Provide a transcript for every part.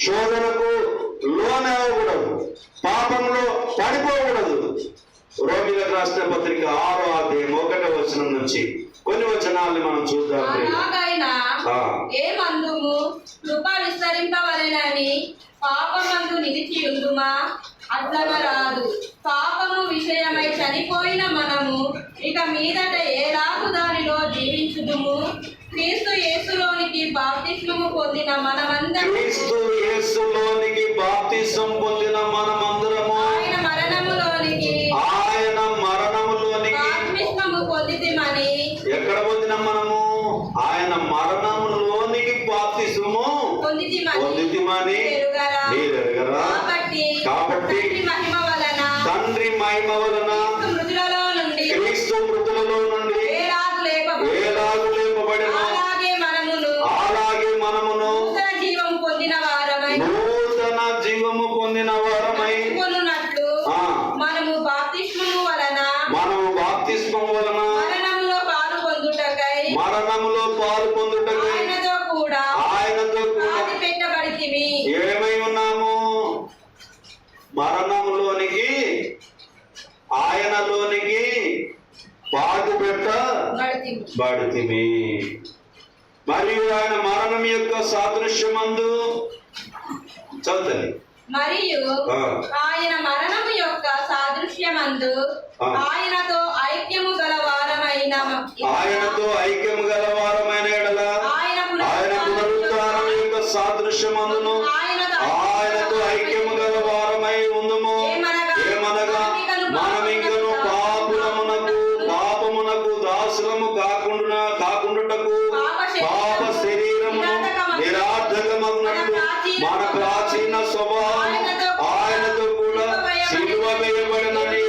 శోధనకు లోనవ్వకూడదు పాపంలో పడిపోకూడదు రోమిలకు రాసిన పత్రిక ఆరో అధ్యాయం ఒకటో వచనం నుంచి కొన్ని వచనాల్ని మనం చూద్దాం ప్రియులు. అలాగైనా ఆ. ఏ మందుము కృప విస్తరింపవలెనని పాపమందు నిలిచి ఉందుమా అట్లగా రాదు. పాపము విషయమై చనిపోయిన మనము ఇక మీదట ఏలాగు దానిలో జీవించుదుము? క్రీస్తు యేసులోనికి బాప్తిస్మము పొందిన మనమందరం క్రీస్తు యేసులోనికి బాప్తిసం పొందిన మనమందరము బడితిమి మరియు ఆయన మరణం యొక్క సాదృశ్యమందు చదువుతుంది మరియు. ఆయన మరణము యొక్క సాదృశ్యమందు. ఆయనతో ఐక్యము గల వారమైన ఆయనతో ఐక్యము గల వారమైన ఆయన ఆయన పునరుద్ధానం యొక్క సాదృశ్యమందును ఆయనతో సిలువ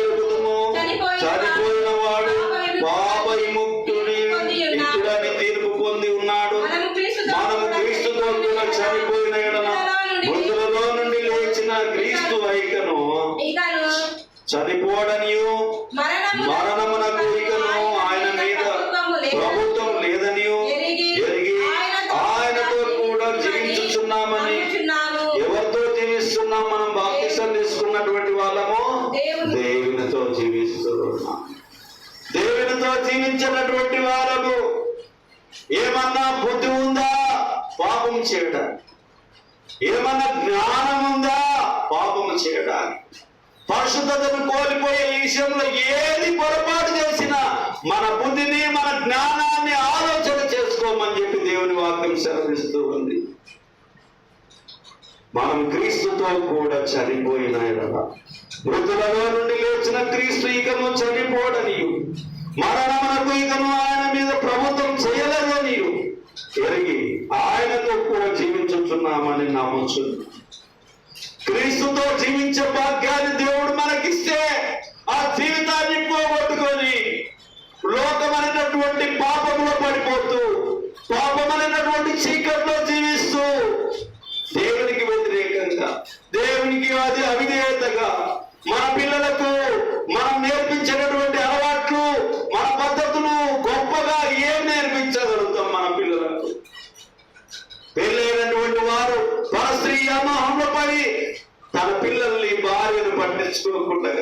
ఏమన్నా బుద్ధి ఉందా? పాపం చేయడానికి. ఏమన్నా జ్ఞానం ఉందా? పాపం చేయడానికి. పరిశుద్ధతను కోల్పోయే ఈ విషయంలో ఏది పొరపాటు చేసినా మన బుద్ధిని మన జ్ఞానాన్ని ఆలోచన చేసుకోమని చెప్పి దేవుని వాక్యం సెలవిస్తూ ఉంది. మనం క్రీస్తుతో కూడా చనిపోయిన మృతులలో నుండి లేచిన క్రీస్తు ఇకము చనిపోడని మరణమునకు ఇకను ఆయన మీద ప్రభుత్వం చేయలేదో నీవు. ఎరిగి ఆయనతో కూడా జీవించుతున్నామని నమ్మచ్చు క్రీస్తుతో జీవించే భాగ్యాన్ని దేవుడు మనకిస్తే ఆ జీవితాన్ని పోగొట్టుకొని లోకమైనటువంటి పాపంలో పడిపోతూ పాపమైనటువంటి చీకట్లో జీవిస్తూ దేవునికి వ్యతిరేకంగా దేవునికి అది అవిధేయతగా మన పిల్లలకు మనం నేర్పించినటువంటి అలవాట్లు మన పద్ధతులు గొప్పగా ఏం నేర్పించగలుగుతాం మన పిల్లలకు పెళ్ళైనటువంటి వారు పరస్త్రీ అమోహంలో పడి తన పిల్లల్ని భార్యను పట్టించుకోకుండా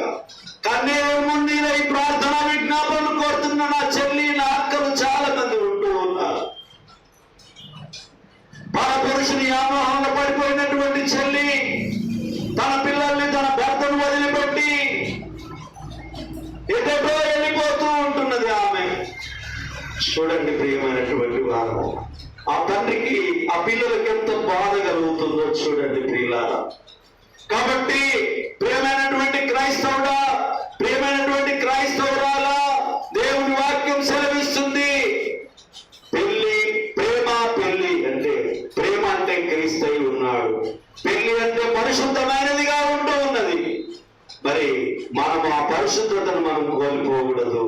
కన్నీరు ముందు ఈ ప్రార్థన ఉన్న నా చెల్లి నా అక్కలు చాలా మంది ఉంటూ ఉన్నారు. పరపురుషుని ఆమోహంలో పడిపోయినటువంటి చెల్లి తన పిల్లల్ని తన భర్తను వదిలిపెట్టి ఎక్కడో వెళ్ళిపోతూ ఉంటున్నది ఆమె. చూడండి ప్రియమైనటువంటి వారు ఆ తండ్రికి ఆ పిల్లలకి ఎంత బాధ కలుగుతుందో చూడండి ప్రియులారా. కాబట్టి ప్రియమైనటువంటి క్రైస్తవుడా ప్రియమైనటువంటి క్రైస్తవుడా గ్రహిస్తూ ఉన్నాడు. పెళ్ళి అంటే పరిశుద్ధమైనదిగా ఉంటూ ఉన్నది. మరి మనం ఆ పరిశుద్ధతను మనం కోల్పోకూడదు.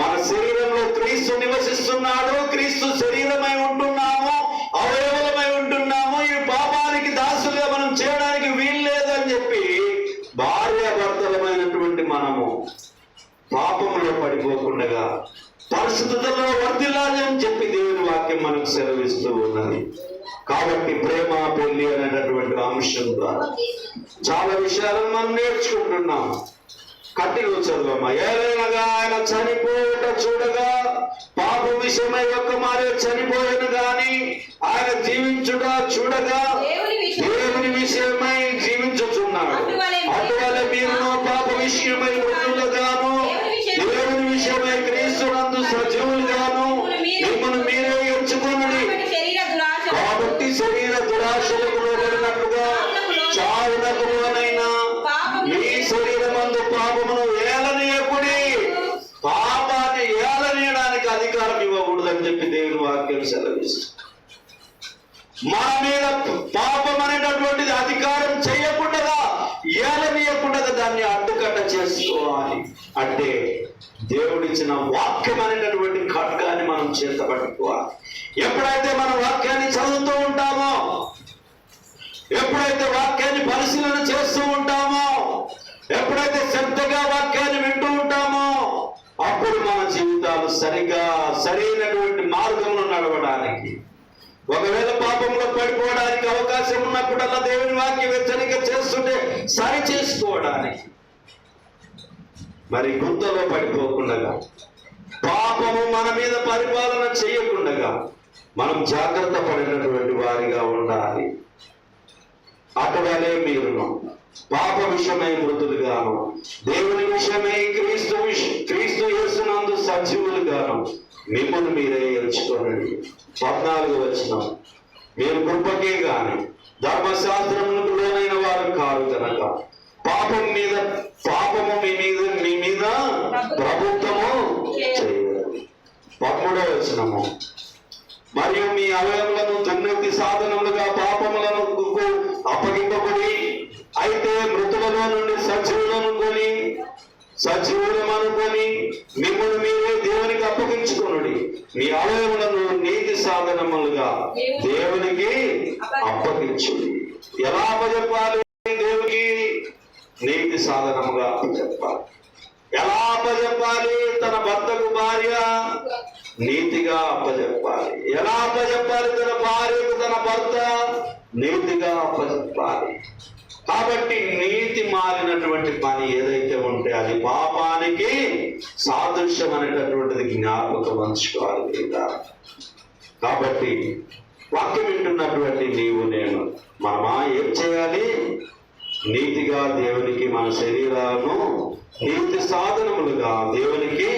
మన శరీరంలో క్రీస్తు నివసిస్తున్నాడు క్రీస్తు శరీరమై ఉంటున్నాము అవయవలమై ఉంటున్నాము ఈ పాపానికి దాసులుగా మనం చేయడానికి వీల్లేదని చెప్పి భార్యాభర్తలమైనటువంటి మనము పాపంలో పడిపోకుండా పరిశుద్ధతలో వర్ధిల్లాలి అని చెప్పి దేవుని వాక్యం మనకు సెలవిస్తూ ఉన్నది. కాబట్టి ప్రేమ పెళ్ళి అనేటటువంటి అంశం ద్వారా చాలా విషయాలను మనం నేర్చుకుంటున్నాం. కట్టిలో చదువమ్మ ఏలైనగా ఆయన చనిపోవుట చూడగా పాప విషయమై ఒక్క మారే చనిపోయాను గాని ఆయన జీవించుట చూడగా దేవుని విషయమై అధికారం ఇవ్వకూడదని చెప్పి దేవుని వాక్యం సెలవిస్తుంది. మన మీద పాపం అనేటటువంటిది అధికారం చేయకుండా ఏలనీయకుండా దాన్ని అడ్డుకట్ట చేసుకోవాలి అంటే దేవుడిచ్చిన వాక్యం అనేటటువంటి ఖడ్గాన్ని మనం చేత పట్టుకోవాలి. ఎప్పుడైతే మనం వాక్యాన్ని చదువుతూ ఉంటామో ఎప్పుడైతే వాక్యాన్ని పరిశీలన చేస్తూ ఉంటామో ఎప్పుడైతే శ్రద్ధగా వాక్యాన్ని వింటూ ఉంటామో అప్పుడు మన జీవితాలు సరిగా సరైనటువంటి మార్గంలో నడవడానికి. ఒకవేళ పాపంలో పడిపోవడానికి అవకాశం ఉన్నప్పుడల్లా దేవుని వాక్యం హెచ్చరిక చేస్తుంటే సరి చేసుకోవడానికి. మరి గుంతలో పడిపోకుండా పాపము మన మీద పరిపాలన చేయకుండా మనం జాగ్రత్త పడినటువంటి వారిగా ఉండాలి. అక్కడనే మీరును. పాప విషయమై మృతులుగాను దేవుని విషయమై క్రీస్తు విష- క్రీస్తు యేసునందు మిమ్మల్ని మీరే ఎంచుకోనండి. పద్నాలుగు వచ్చిన మీరు కృపకే గాని ధర్మశాస్త్రములకు లోనైన వారు కాదు కనుక పాపం మీద పాపము మీ మీద మీ మీద ప్రభుత్వము చేయదు. పదమూడవ వచనము. మరియు మీ అవయములను దుర్నీతి సాధనములుగా పాపములను అప్పగింపబడి అయితే మృతులలో నుండి సజీవులను కొని సజీవులం అనుకొని మిమ్మల్ని మీరే దేవునికి అప్పగించుకొనుడి. మీ అవయములను నీతి సాధనములుగా దేవునికి అప్పగించుడి. ఎలా అప్పచెప్పాలి దేవునికి? నీతి సాధనముగా అప్పచెప్పాలి ఎలా అప్పచెప్పాలి తన భర్తకు భార్య నీతిగా అప్పచెప్పాలి ఎలా అప్పచెప్పాలి తన భార్యకు తన భర్త నీతిగా అప్పచెప్పాలి కాబట్టి నీతి మారినటువంటి పని ఏదైతే ఉంటే అది పాపానికి సాదృశ్యం అనేటటువంటిది జ్ఞాపకం ఉంచుకోవాలి లేదా కాబట్టి వాక్యం వింటున్నటువంటి నీవు నేను మనమా ఏం చేయాలి? నీతిగా దేవునికి మన శరీరాలను నీతి సాధనములుగా దేవునికి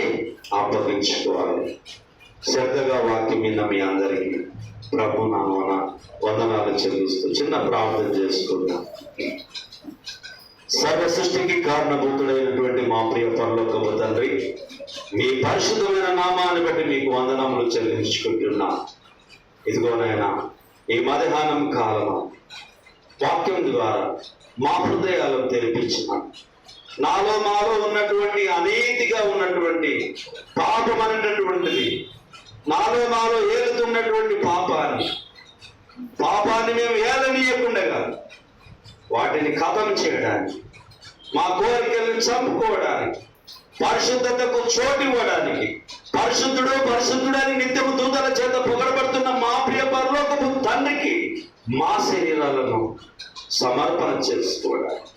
అప్పగించుకోవాలి. శ్రద్ధగా వాక్యం విన్న మీ అందరికీ ప్రభు నామన వందనాలు చెల్లిస్తూ చిన్న ప్రార్థన చేసుకుందాం. సర్వ సృష్టికి కారణభూతుడైనటువంటి మా ప్రియ పనులకు తండ్రి మీ పరిశుద్ధమైన నామాన్ని బట్టి మీకు వందనములు చెల్లించుకుంటున్నా. ఇదిగో నాయనా ఈ మధ్యాహ్నం కాలము వాక్యం ద్వారా మా హృదయాలను తెరిపించిన. నాలో మాలో ఉన్నటువంటి అనీతిగా ఉన్నటువంటి పాపం అనేటటువంటిది నాలో మాలో ఏలుతున్నటువంటి పాపాన్ని. పాపాన్ని మేము ఏలనీయకుండగా వాటిని కథం చేయడానికి మా కోరికలను చంపుకోవడానికి పరిశుద్ధతకు చోటు ఇవ్వడానికి పరిశుద్ధుడు పరిశుద్ధుడు అని నిత్యము దూతల చేత పొగడబడుతున్న మా ప్రియ పరలోకపు తండ్రికి మా శరీరాలను సమర్పణ చేసుకోవడానికి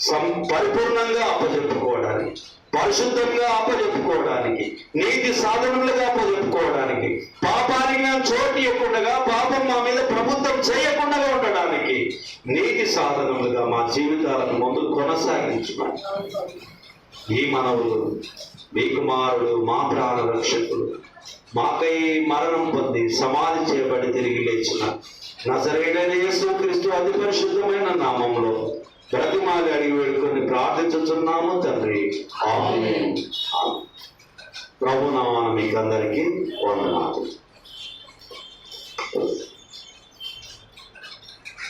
సం- పరిపూర్ణంగా అప్పచెప్పుకోవడానికి పరిశుద్ధంగా అప్పజెప్పుకోవడానికి నీతి సాధనలుగా అప్పజెప్పుకోవడానికి పాపానికి మేము చోటు ఇవ్వకుండా పాపం మా మీద ప్రభుత్వం చేయకుండా ఉండడానికి నీతి సాధనలుగా మా జీవితాలను ముందు కొనసాగించమని ఈ మనవులు మీ కుమారుడు మా ప్రాణ రక్షకుడు మాకై మరణం పొంది సమాధి చేయబడి తిరిగి లేచిన నజరైన యేసు క్రీస్తు అతి పరిశుద్ధమైన నామంలో ప్రతిమాలి అడిగి వేడుకొని ప్రార్థించుతున్నాము తండ్రి ఆమేన్. ఆమేన్. ప్రభు నామాన మీకు అందరికీ వందనాలు